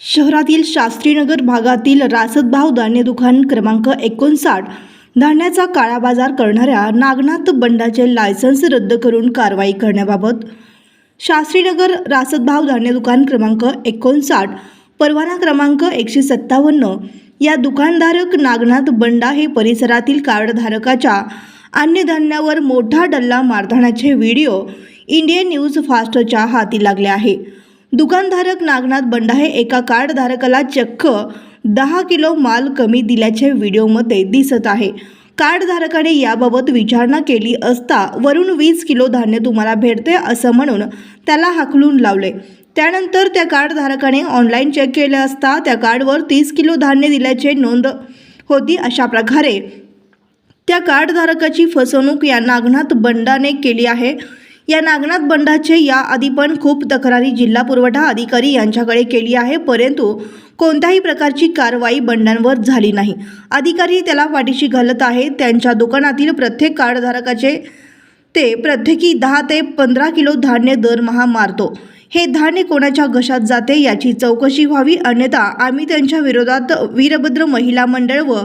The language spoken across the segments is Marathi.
शहरातील शास्त्रीनगर भागातील रासदभाव धान्य दुकान क्रमांक एकोणसाठ. धान्याचा काळा बाजार करणाऱ्या नागनाथ बंडाचे लायसन्स रद्द करून कारवाई करण्याबाबत शास्त्रीनगर रासदभाव धान्य दुकान क्रमांक एकोणसाठ परवाना क्रमांक एकशे सत्तावन्न. या दुकानधारक नागनाथ बंडा हे परिसरातील कार्डधारकाच्या अन्य धान्यावर मोठा डल्ला मारतानाचे व्हिडिओ इंडियन न्यूज फास्टच्या हाती लागले आहे. दुकानधारक नागनाथ बंडा हे एका कार्डधारकाला चक्क दहा किलो माल कमी दिल्याचे व्हिडिओमध्ये दिसत आहे. कार्डधारकाने याबाबत विचारणा केली असता वरून वीस किलो धान्य तुम्हाला भेटते असं म्हणून त्याला हाकलून लावले. त्यानंतर त्या कार्डधारकाने ऑनलाईन चेक केले असता त्या कार्डवर तीस किलो धान्य दिल्याचे नोंद होती अशा प्रकारे. त्या कार्डधारकाची फसवणूक या नागनाथ बंडाने केली आहे. या नागनाथ बंडाचे याआधी पण खूप तक्रारी जिल्हा पुरवठा अधिकारी यांच्याकडे केली आहे परंतु कोणत्याही प्रकारची कारवाई बंडांवर झाली नाही. अधिकारी त्याला पाठीशी घालत आहे त्यांच्या दुकानातील प्रत्येक कार्डधारकाचे ते प्रत्येकी दहा ते पंधरा किलो धान्य दरमहा मारतो. हे धान्य कोणाच्या घशात जाते याची चौकशी व्हावी अन्यथा आम्ही त्यांच्या विरोधात वीरभद्र महिला मंडळ व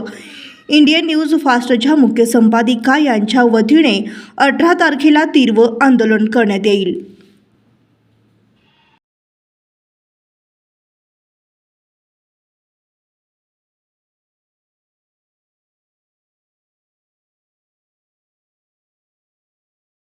इंडियन न्यूज फास्टच्या मुख्य संपादिका यांच्या वतीने अठरा तारखेला तीव्र आंदोलन करण्यात येईल.